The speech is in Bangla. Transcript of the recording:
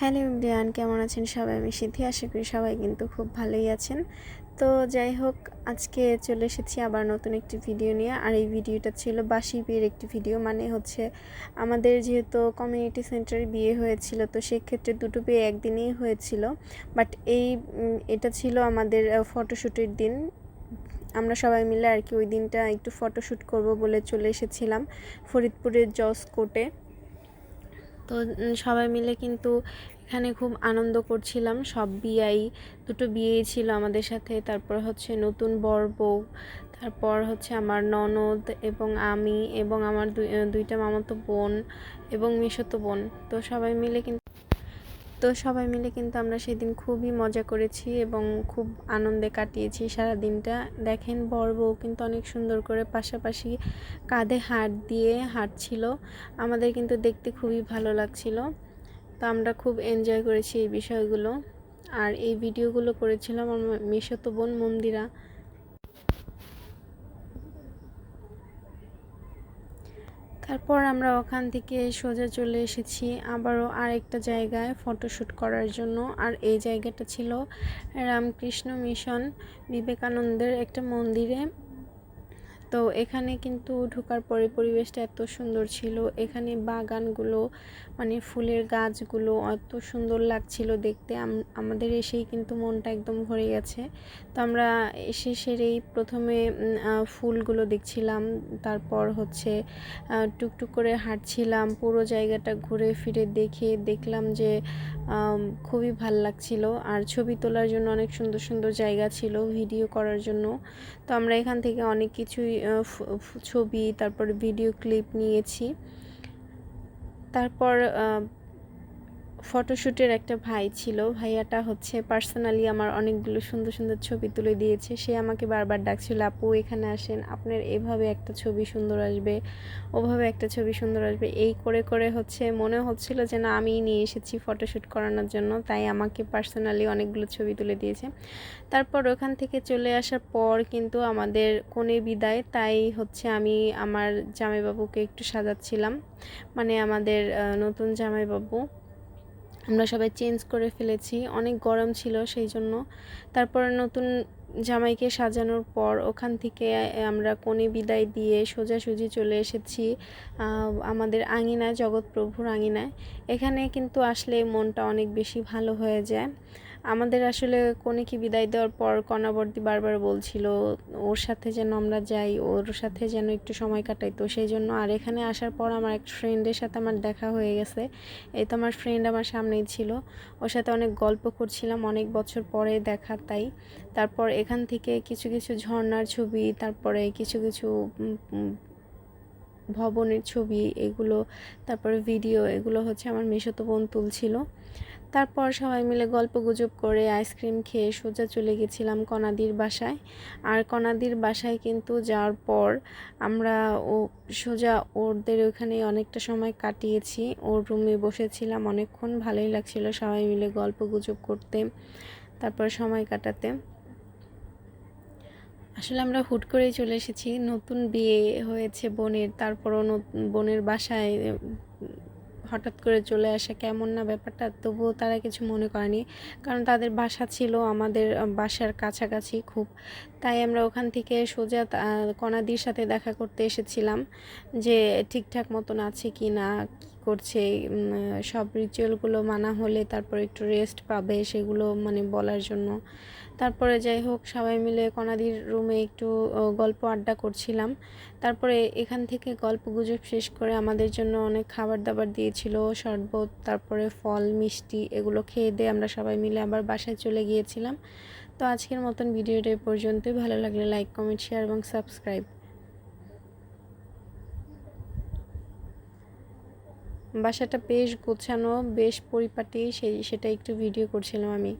হ্যালো ইমরিয়ান কেমন আছেন সবাই? আমি সিদ্ধি, আশা করি সবাই কিন্তু খুব ভালোই আছেন। তো যাই হোক, আজকে চলে এসেছি আবার নতুন একটি ভিডিও নিয়ে। আর এই ভিডিওটা ছিল বাসি বিয়ের একটি ভিডিও মানে হচ্ছে আমাদের যেহেতু কমিউনিটি সেন্টারে বিয়ে হয়েছিল, তো সেক্ষেত্রে দুটো বিয়ে একদিনেই হয়েছিল। বাট এই এটা ছিল আমাদের ফটোশ্যুটের দিন। আমরা সবাই মিলে আর কি ওই দিনটা একটু ফটোশ্যুট করব বলে চলে এসেছিলাম ফরিদপুরের জজ কোর্টে। তো সবাই মিলে কিন্তু এখানে খুব আনন্দ করছিলাম। সব বিয়াই, দুটো বিয়েই ছিল আমাদের সাথে। তারপর হচ্ছে নতুন বর বউ, তারপর হচ্ছে আমার ননদ এবং আমি এবং আমার দুইটা মামাতো বোন এবং মিশতো বোন। তো সবাই মিলে কিন্তু তো সবাই মিলে কিন্তু আমরা সেদিন খুবই মজা করেছি এবং খুব আনন্দে কাটিয়েছি সারা দিনটা দেখেন বর বউ কিন্তু অনেক সুন্দর করে পাশাপাশি কাঁধে হাট দিয়ে হাঁটছিল। আমাদের কিন্তু দেখতে খুবই ভালো লাগছিল। তো আমরা খুব এনজয় করেছি এই বিষয়গুলো। আর এই ভিডিওগুলো করেছিলাম আমার মিশত বোন মন্দিরা। তারপর আমরা ওখান থেকে সোজা চলে এসেছি আবারও আরেকটা জায়গায় ফটোশ্যুট করার জন্য। আর এই জায়গাটা ছিল রামকৃষ্ণ মিশন বিবেকানন্দের একটা মন্দিরে। তো এখানে কিন্তু ঢোকার পরে পরিবেশটা এত সুন্দর ছিল। এখানে বাগানগুলো মানে ফুলের গাছগুলো এত সুন্দর লাগছিল দেখতে। আমাদের এসেই কিন্তু মনটা একদম ভরে গেছে। তো আমরা এসে সেরেই প্রথমে ফুলগুলো দেখছিলাম। তারপর হচ্ছে টুকটুক করে হাঁটছিলাম। পুরো জায়গাটা ঘুরে ফিরে দেখে দেখলাম যে খুবই ভালো লাগছিল। আর ছবি তোলার জন্য অনেক সুন্দর সুন্দর জায়গা ছিল ভিডিও করার জন্য। তো আমরা এখান থেকে অনেক কিছুই ছবি তারপর ভিডিও ক্লিপ নিয়েছি। তারপর ফটোশ্যুটের একটা ভাই ছিল। ভাইয়াটা হচ্ছে পার্সোনালি আমার অনেকগুলো সুন্দর সুন্দর ছবি তুলে দিয়েছে। সে আমাকে বারবার ডাকছিল, আপু, এখানে আসেন। আপনার এভাবে একটা ছবি সুন্দর আসবে, ওভাবে একটা ছবি সুন্দর আসবে। এই করে করে হচ্ছে মনে হচ্ছিল যে, না আমি নিয়ে এসেছি ফটোশ্যুট করানোর জন্য। তাই আমাকে পার্সোনালি অনেকগুলো ছবি তুলে দিয়েছে। তারপর ওখান থেকে চলে আসার পর কিন্তু আমাদের কোনে বিদায়। তাই হচ্ছে আমি আমার জামাইবাবুকে একটু সাজাচ্ছিলাম। মানে আমাদের নতুন জামাইবাবু। আমরা সবাই চেঞ্জ করে ফেলেছি, অনেক গরম ছিল সেই জন্য। তারপরে নতুন জামাইকে সাজানোর পর ওখান থেকে আমরা কোণে বিদায় দিয়ে সোজাসুজি চলে এসেছি আমাদের আঙিনায়, জগৎপ্রভুর আঙিনায়। এখানে কিন্তু আসলে মনটা অনেক বেশি ভালো হয়ে যায়। আমাদের আসলে কনেকে বিদায় দেওয়ার পর কণাবর্তী বারবার বলছিল, ওর সাথে যেন আমরা যাই, ওর সাথে যেন একটু সময় কাটাই। তো সেই জন্য আর এখানে আসার পর আমার এক ফ্রেন্ডের সাথে আমার দেখা হয়ে গেছে। এই তো আমার ফ্রেন্ড আমার সামনেই ছিল। ওর সাথে অনেক গল্প করছিলাম, অনেক বছর পরে দেখা তাই। তারপর এখান থেকে কিছু কিছু ঝর্নার ছবি, তারপরে কিছু কিছু ভবনের ছবি, এগুলো, তারপরে ভিডিও এগুলো হচ্ছে আমার মেশতো বোন তুলছিল। তারপর সবাই মিলে গল্প গুজব করে আইসক্রিম খেয়ে সোজা চলে গেছিলাম কনাদির বাসায়। আর কনাদির বাসায় কিন্তু যাওয়ার পর আমরা ও সোজা ওদের ওখানে অনেকটা সময় কাটিয়েছি। ওর রুমে বসেছিলাম অনেকক্ষণ, ভালোই লাগছিল সবাই মিলে গল্প গুজব করতে, তারপর সময় কাটাতে। আসলে আমরা হুট করেই চলে এসেছি। নতুন বিয়ে হয়েছে বোনের, তারপরও বোনের বাসায় হঠাৎ করে চলে আসা, কেমন না ব্যাপারটা, তবুও তারা কিছু মনে করেনি। কারণ তাদের বাসা ছিল আমাদের বাসার কাছাকাছি খুব। তাই আমরা ওখান থেকে সোজা কণাদির সাথে দেখা করতে এসেছিলাম যে ঠিকঠাক মতন আছে কি না করছে সব রিচুয়ালগুলো মানা হলে তারপর একটু রেস্ট পাবে সেগুলো মানে বলার জন্য। তারপরে যাই হোক, সবাই মিলে কনাদির রুমে একটু গল্প আড্ডা করছিলাম। তারপরে এখান থেকে গল্প গুজব শেষ করে আমাদের জন্য অনেক খাবার দাবার দিয়েছিল, শরবত, তারপরে ফল, মিষ্টি এগুলো খেয়ে দিয়ে আমরা সবাই মিলে আবার বাসায় চলে গিয়েছিলাম। তো আজকের মতন ভিডিওটা পর্যন্তই। ভালো লাগলে লাইক কমেন্ট শেয়ার এবং সাবস্ক্রাইব বাসাটা বেশ গোছানো বেশ পরিপাটি সেই সেটা একটু ভিডিও করছিলাম আমি।